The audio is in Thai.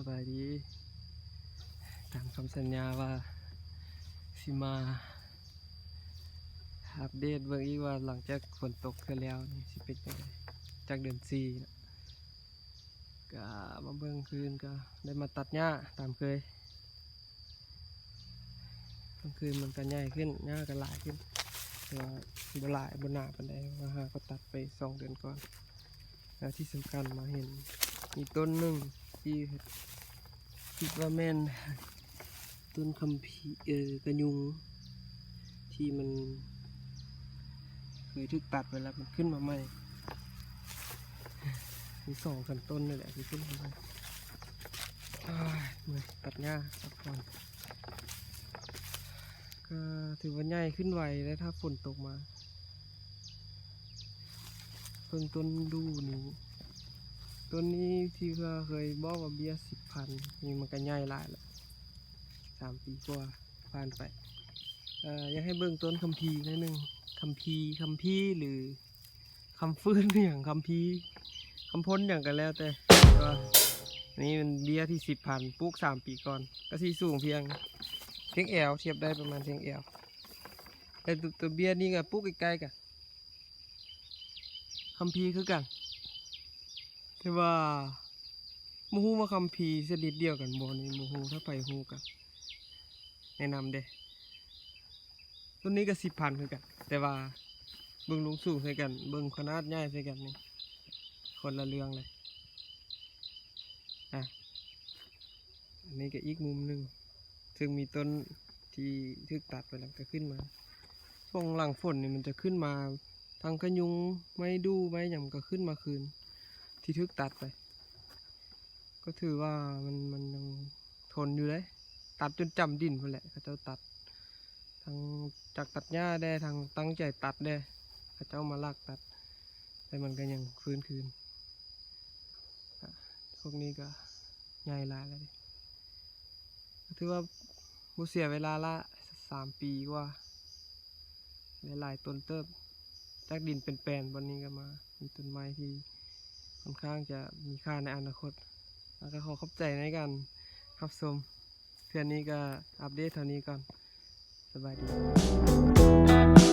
สบายดีตามคำสัญญาว่าสิมาอัปเดตเบิ่งอีกว่าหลังจากฝนตกเทื่อแล้วนี่สิเป็นจังไดจากเดือนสี่นะก็มาเบิ่งคืนก็ได้มาตัดหญ้าตามเคยกลางคืนมันก็ใหญ่ขึ้นหญ้าก็หลายขึ้นแต่ว่าบหลายบ่หนาปานใดว่าหาก็ตัดไปสองเดือนก่อน แล้วที่สำคัญมาเห็นมีต้นหนึ่ง ที่คิดว่าแม่น ต้นคำพีเออกระยุง ที่มัน เคยถูกตัดไปแล้วมันขึ้นมาใหม่มีสองกันต้นนี่แหละที่ขึ้นมาใหม่เมื่อตัดหญ้าตัดก่อนก็ถือว่าใหญ่ขึ้นไวแล้วถ้าฝนตกมา เพิ่งต้นดูนี่ ต้นนี้ที่ว่าเคยบอกว่าเบี้ยสิบพันนี่มันก็ใหญ่หลายแล้วสามปีกว่าผ่านไปเอ่ออยากให้เบิ่งต้นคัมภีร์นิดนึงคัมภีร์คัมภีร์หรือคำฟื้นอย่างคัมภีคำพ้นอย่างกันแล้วแต่ก็นี่มันเบี้ยที่สิบพันปลูกสามปีก่อน ก็สีสูงเพียงเพียงแอวเทียบได้ประมาณเพียงแอวแต่ตัวเบี้ยนี่ก็ปลูกใกล้ๆกันคัมภีคือกัน แต่ว่าหมูฮูมาคัมภีร์ชนิดเดียวกันบ่นี่หมูฮูถ้าไปฮูกันแนะนำเด้ต้นนี้ก็สิบพันคือกัน แต่ว่าเบิ่งลุงสูงใส่กัน เบิ่งขนาดใหญ่ใส่กันนี่คนละเรื่องเลยอะอันนี้ก็อีกมุมหนึ่งซึ่งมีต้นที่ทึกตัดไปแล้วก็ขึ้นมาช่วงหลังฝนนี่มันจะขึ้นมาทางขยุงไม่ดูไม่หยังก็ขึ้นมาคืน ที่ทึกตัดไป ก็ถือว่ามันมันยังทนอยู่เลย ตัดจนจำดินไปแหละเขาเจ้าตัดทางจากตัดหญ้าได้ทางตั้งใจตัดได้เขาเจ้ามาลากตัด แต่มันก็ยังฟื้นคืนอะพวกนี้ก็ใหญ่ลายแล้วดิถือว่าบุเสียเวลาละสามปีกว่าหลายต้นเติบจากดินเป็นแปลนวันนี้ก็มา มีต้นไม้ที่ ค่อนข้างจะมีค่าในอนาคต แล้วก็ขอขอบใจในการรับชมเทือนนี้ก็อัปเดตเท่านี้ก่อน สบายดี